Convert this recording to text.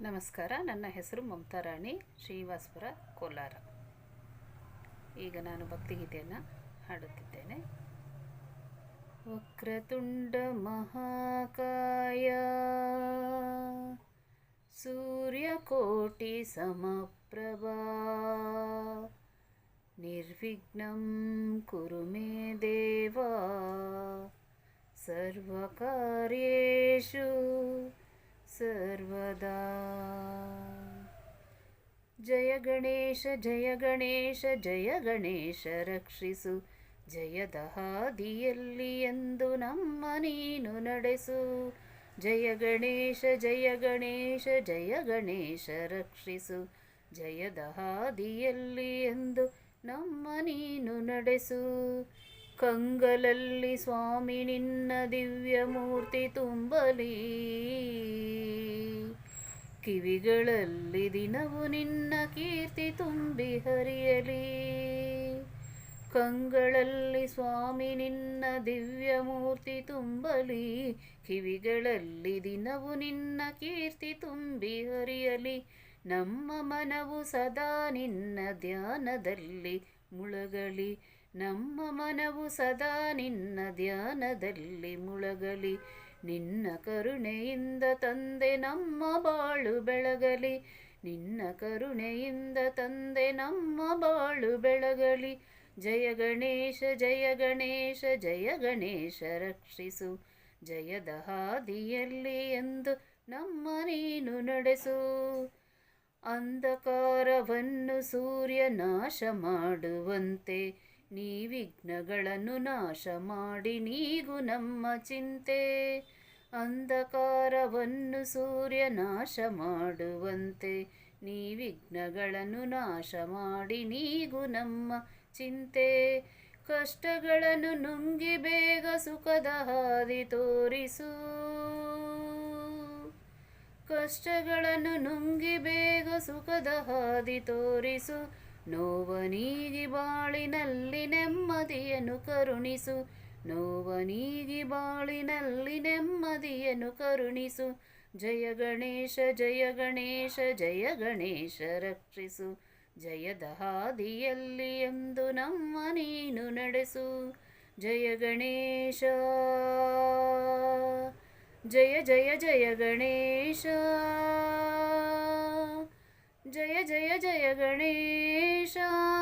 ನಮಸ್ಕಾರ, ನನ್ನ ಹೆಸರು ಮಮತಾ ರಾಣಿ, ಶ್ರೀನಿವಾಸಪುರ, ಕೋಲಾರ. ಈಗ ನಾನು ಭಕ್ತಿಗೀತೆಯನ್ನು ಹಾಡುತ್ತಿದ್ದೇನೆ. ವಕ್ರತುಂಡ ಮಹಾಕಾಯ, ಸೂರ್ಯಕೋಟಿ ಸಮಪ್ರಭಾ, ನಿರ್ವಿಘ್ನಂ ಕುರು ಮೇ ದೇವಾ ಸರ್ವಕಾರ್ಯೇಷು ಸರ್ವದಾ. ಜಯ ಗಣೇಶ ಜಯ ಗಣೇಶ ಜಯ ಗಣೇಶ ರಕ್ಷಿಸು. ಜಯದ ಹಾದಿಯಲ್ಲಿ ಎಂದು ನಮ್ಮ ನೀನು ನಡೆಸು. ಜಯ ಗಣೇಶ ಜಯ ಗಣೇಶ ಜಯ ಗಣೇಶ ರಕ್ಷಿಸು. ಜಯದ ಹಾದಿಯಲ್ಲಿ ಎಂದು ನಮ್ಮ ನೀನು ನಡೆಸು. ಕಂಗಲಲ್ಲಿ ಸ್ವಾಮಿ ನಿನ್ನ ದಿವ್ಯ ಮೂರ್ತಿ ತುಂಬಲಿ. ಕಿವಿಗಳಲ್ಲಿ ದಿನವು ನಿನ್ನ ಕೀರ್ತಿ ತುಂಬಿ ಹರಿಯಲಿ. ಕಂಗಳಲ್ಲಿ ಸ್ವಾಮಿ ನಿನ್ನ ದಿವ್ಯ ಮೂರ್ತಿ ತುಂಬಲಿ. ಕಿವಿಗಳಲ್ಲಿ ದಿನವು ನಿನ್ನ ಕೀರ್ತಿ ತುಂಬಿ ಹರಿಯಲಿ. ನಮ್ಮ ಮನವು ಸದಾ ನಿನ್ನ ಧ್ಯಾನದಲ್ಲಿ ಮುಳಗಲಿ. ನಮ್ಮ ಮನವು ಸದಾ ನಿನ್ನ ಧ್ಯಾನದಲ್ಲಿ ಮುಳಗಲಿ. ನಿನ್ನ ಕರುಣೆಯಿಂದ ತಂದೆ ನಮ್ಮ ಬಾಳು ಬೆಳಗಲಿ. ನಿನ್ನ ಕರುಣೆಯಿಂದ ತಂದೆ ನಮ್ಮ ಬಾಳು ಬೆಳಗಲಿ. ಜಯ ಗಣೇಶ ಜಯ ಗಣೇಶ ಜಯ ಗಣೇಶ ರಕ್ಷಿಸು. ಜಯದ ಹಾದಿಯಲ್ಲಿ ಎಂದು ನಮ್ಮ ನೀನು ನಡೆಸು. ಅಂಧಕಾರವನ್ನು ಸೂರ್ಯ ನಾಶ ಮಾಡುವಂತೆ ನೀ ವಿಘ್ನಗಳನ್ನು ನಾಶ ಮಾಡಿ ನೀಗು ನಮ್ಮ ಚಿಂತೆ. ಅಂಧಕಾರವನ್ನು ಸೂರ್ಯ ನಾಶ ಮಾಡುವಂತೆ ನೀ ವಿಘ್ನಗಳನ್ನು ನಾಶ ಮಾಡಿ ನೀಗು ನಮ್ಮ ಚಿಂತೆ. ಕಷ್ಟಗಳನ್ನು ನುಂಗಿ ಬೇಗ ಸುಖದ ಹಾದಿ ತೋರಿಸು. ಕಷ್ಟಗಳನ್ನು ನುಂಗಿ ಬೇಗ ಸುಖದ ಹಾದಿ ತೋರಿಸು. ನೋವನೀಗಿ ಬಾಳಿನಲ್ಲಿ ನೆಮ್ಮದಿಯನ್ನು ಕರುಣಿಸು. ನೋವನೀಗಿ ಬಾಳಿನಲ್ಲಿ ನೆಮ್ಮದಿಯನ್ನು ಕರುಣಿಸು. ಜಯ ಗಣೇಶ ಜಯ ಗಣೇಶ ಜಯ ಗಣೇಶ ರಕ್ಷಿಸು. ಜಯದ ಹಾದಿಯಲ್ಲಿ ಎಂದು ನಮ್ಮ ನೀನು ನಡೆಸು. ಜಯ ಗಣೇಶ, ಜಯ ಜಯ ಜಯ ಗಣೇಶ, ಜಯ ಜಯ ಜಯ ಗಣೇಶ. ょ